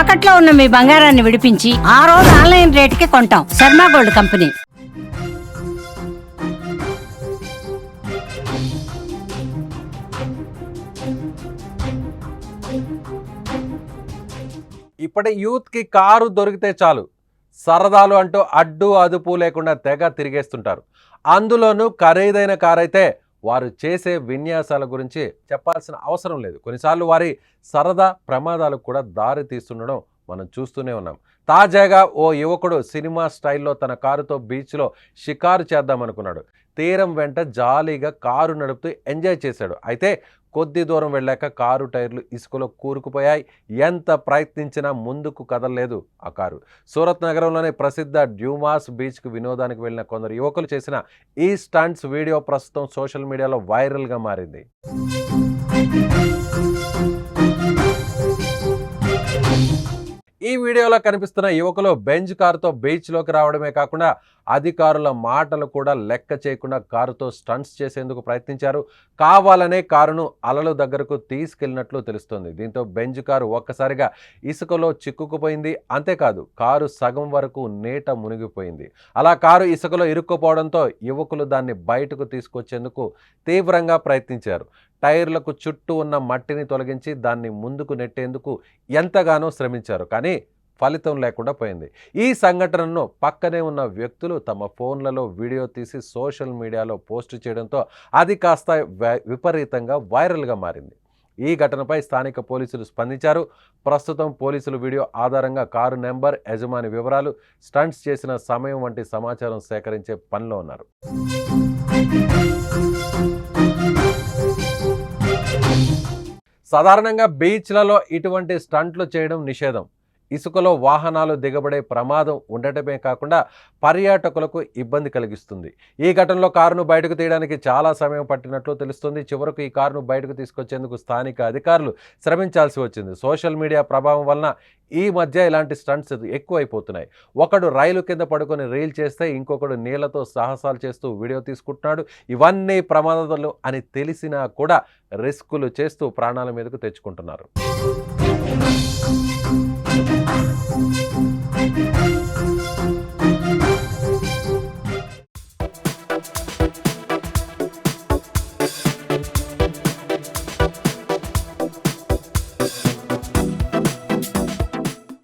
తాకట్లో ఉన్న మీ బంగారాన్ని విడిపించి ఆ రోజు ఆన్లైన్ రేటుకి కొంటాం. Sharma gold company. ఇప్పటి యూత్కి కారు దొరికితే చాలు. సరదాలు అంటూ అడ్డు అదుపు లేకుండా తెగ తిరిగేస్తుంటారు. అందులోనూ ఖరీదైన కారైతే అయితే వారు చేసే విన్యాసాల గురించి చెప్పాల్సిన అవసరం లేదు. కొన్నిసార్లు వారి సరదా ప్రమాదాలకు కూడా దారి తీస్తుండడం మనం చూస్తూనే ఉన్నాం. తాజాగా ఓ యువకుడు సినిమా స్టైల్లో తన కారుతో బీచ్లో షికారు చేద్దామనుకున్నాడు. తీరం వెంట జాలీగా కారు నడుపుతూ ఎంజాయ్ చేశాడు. అయితే కొద్ది దూరం వెళ్ళాక కారు టైర్లు ఇసుకలో కూరుకుపోయాయి. ఎంత ప్రయత్నించినా ముందుకు కదలలేదు ఆ కారు. సూరత్ నగరంలోని ప్రసిద్ధ డ్యూమాస్ బీచ్కు వినోదానికి వెళ్ళిన కొందరు యువకులు చేసిన ఈ స్టంట్స్ వీడియో ప్రస్తుతం సోషల్ మీడియాలో వైరల్గా మారింది. ఈ వీడియోలో కనిపిస్తున్న యువకులు బెంజ్ కారుతో బీచ్లోకి రావడమే కాకుండా అధికారుల మాటలు కూడా లెక్క చేయకుండా కారుతో స్టంట్స్ చేసేందుకు ప్రయత్నించారు. కావాలనే కారును అలలు దగ్గరకు తీసుకెళ్ళినట్లు తెలుస్తుంది. దీంతో బెంజ్ కారు ఒక్కసారిగా ఇసుకలో చిక్కుకుపోయింది. అంతేకాదు కారు సగం వరకు నీట మునిగిపోయింది. అలా కారు ఇసుకలో ఇరుక్కుపోవడంతో యువకులు దాన్ని బయటకు తీసుకొచ్చేందుకు తీవ్రంగా ప్రయత్నించారు. టైర్లకు చుట్టూ ఉన్న మట్టిని తొలగించి దాన్ని ముందుకు నెట్టేందుకు ఎంతగానో శ్రమించారు. కానీ ఫలితం లేకుండా పోయింది. ఈ సంఘటనను పక్కనే ఉన్న వ్యక్తులు తమ ఫోన్లలో వీడియో తీసి సోషల్ మీడియాలో పోస్ట్ చేయడంతో అది కాస్త విపరీతంగా వైరల్గా మారింది. ఈ ఘటనపై స్థానిక పోలీసులు స్పందించారు. ప్రస్తుతం పోలీసులు వీడియో ఆధారంగా కారు నెంబర్ యజమాని వివరాలు స్టంట్స్ చేసిన సమయం వంటి సమాచారం సేకరించే పనిలో ఉన్నారు. సాధారణంగా బీచ్లలో ఇటువంటి స్టంట్లు చేయడం నిషేధం. ఇసుకలో వాహనాలు దిగబడే ప్రమాదం ఉండటమే కాకుండా పర్యాటకులకు ఇబ్బంది కలిగిస్తుంది. ఈ ఘటనలో కారును బయటకు తీయడానికి చాలా సమయం పట్టినట్లు తెలుస్తుంది. చివరకు ఈ కారును బయటకు తీసుకొచ్చేందుకు స్థానిక అధికారులు శ్రమించాల్సి వచ్చింది. సోషల్ మీడియా ప్రభావం వలన ఈ మధ్య ఇలాంటి స్టంట్స్ ఎక్కువైపోతున్నాయి. ఒకడు రైలు కింద పడుకొని రీల్ చేస్తే ఇంకొకడు నీళ్ళతో సాహసాలు చేస్తూ వీడియో తీసుకుంటున్నాడు. ఇవన్నీ ప్రమాదాలు అని తెలిసినా కూడా రిస్కులు చేస్తూ ప్రాణాల మీదకు తెచ్చుకుంటున్నారు.